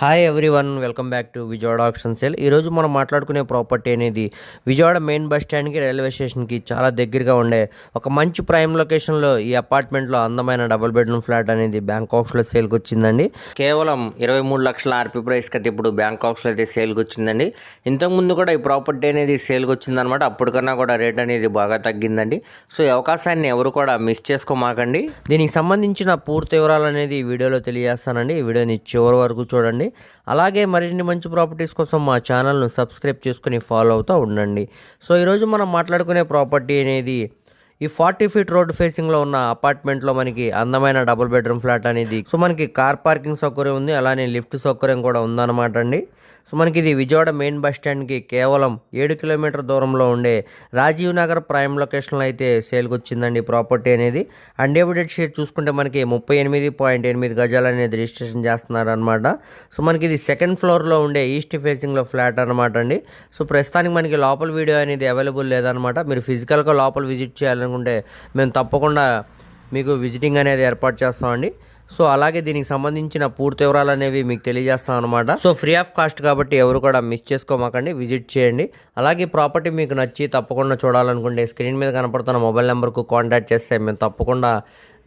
Hi everyone welcome back to Vijayawada auction sale ఈరోజు మనం మాట్లాడుకునే ప్రాపర్టీ అనేది విజయవాడ మెయిన్ బస్ స్టాండ్కి రైల్వే స్టేషన్కి చాలా దగ్గరగా ఉండే ఒక మంచి ప్రైమ్ లొకేషన్లో ఈ అపార్ట్మెంట్లో అందమైన డబుల్ బెడ్రూమ్ ఫ్లాట్ అనేది బ్యాంకాక్స్లో సేల్కి వచ్చిందండి. కేవలం ఇరవై మూడు లక్షల ఆర్పీ ప్రైస్కి అయితే ఇప్పుడు బ్యాంకాక్స్లో అయితే సేల్కి వచ్చిందండి. ఇంతకుముందు కూడా ఈ ప్రాపర్టీ అనేది సేల్కి వచ్చిందనమాట అప్పటికన్నా కూడా రేట్ అనేది బాగా తగ్గిందండి. సో ఈ అవకాశాన్ని ఎవరు కూడా మిస్ చేసుకోమాకండి. దీనికి సంబంధించిన పూర్తి వివరాలు అనేది వీడియోలో తెలియజేస్తానండి. ఈ వీడియోని చివరి వరకు చూడండి. అలాగే మరిన్ని మంచి ప్రాపర్టీస్ కోసం మా ఛానల్ను సబ్స్క్రైబ్ చేసుకుని ఫాలో అవుతూ ఉండండి. సో ఈరోజు మనం మాట్లాడుకునే ప్రాపర్టీ అనేది ఈ ఫార్టీ ఫీట్ రోడ్ ఫేసింగ్లో ఉన్న అపార్ట్మెంట్లో మనకి అందమైన డబుల్ బెడ్రూమ్ ఫ్లాట్ అనేది సో మనకి కార్ పార్కింగ్ సౌకర్యం ఉంది అలానే లిఫ్ట్ సౌకర్యం కూడా ఉందన్నమాట అండి. సో మనకి ఇది విజయవాడ మెయిన్ బస్ స్టాండ్కి కేవలం ఏడు కిలోమీటర్ దూరంలో ఉండే రాజీవ్ నగర్ ప్రైమ్ లొకేషన్లో అయితే సేల్కి వచ్చిందండి ప్రాపర్టీ అనేది. అన్డేవిడెడ్ షేర్ చూసుకుంటే మనకి ముప్పై ఎనిమిది పాయింట్ ఎనిమిది గజాలు అనేది రిజిస్ట్రేషన్ చేస్తున్నారు అనమాట సో మనకి ఇది సెకండ్ ఫ్లోర్లో ఉండే ఈస్ట్ ఫేసింగ్లో ఫ్లాట్ అనమాట అండి. సో ప్రస్తుతానికి మనకి లోపల వీడియో అనేది అవైలబుల్ లేదనమాట మీరు ఫిజికల్గా లోపల విజిట్ చేయాలనుకుంటే మేము తప్పకుండా మీకు విజిటింగ్ అనేది ఏర్పాటు చేస్తామండి. సో అలాగే దీనికి సంబంధించిన పూర్తి వివరాలు అనేవి మీకు తెలియజేస్తాం అనమాట సో ఫ్రీ ఆఫ్ కాస్ట్ కాబట్టి ఎవరు కూడా మిస్ చేసుకోమాకండి విజిట్ చేయండి. అలాగే ప్రాపర్టీ మీకు నచ్చి తప్పకుండా చూడాలనుకుంటే స్క్రీన్ మీద కనపడుతున్న మొబైల్ నెంబర్కు కాంటాక్ట్ చేస్తే మేము తప్పకుండా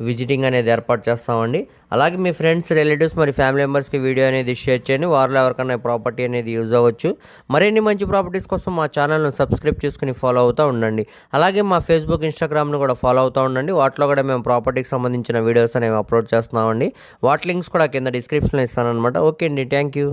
విజిటింగ్ అనేది ఏర్పాటు చేస్తామండి. అలాగే మీ ఫ్రెండ్స్ రిలేటివ్స్ మరి ఫ్యామిలీ మెంబర్స్కి వీడియో అనేది షేర్ చేయండి. వారిలో ఎవరికైనా ప్రాపర్టీ అనేది యూజ్ అవ్వచ్చు. మరిన్ని మంచి ప్రాపర్టీస్ కోసం మా ఛానల్ను సబ్స్క్రైబ్ చేసుకుని ఫాలో అవుతూ ఉండండి. అలాగే మా ఫేస్బుక్ ఇన్స్టాగ్రామ్ను కూడా ఫాలో అవుతూ ఉండండి. వాటిలో కూడా మేము ప్రాపర్టీకి సంబంధించిన వీడియోస్ అనేవి అప్లోడ్ చేస్తున్నామండి. వాటి లింక్స్ కూడా కింద డిస్క్రిప్షన్లో ఇస్తానమాట ఓకే అండి. Thank you.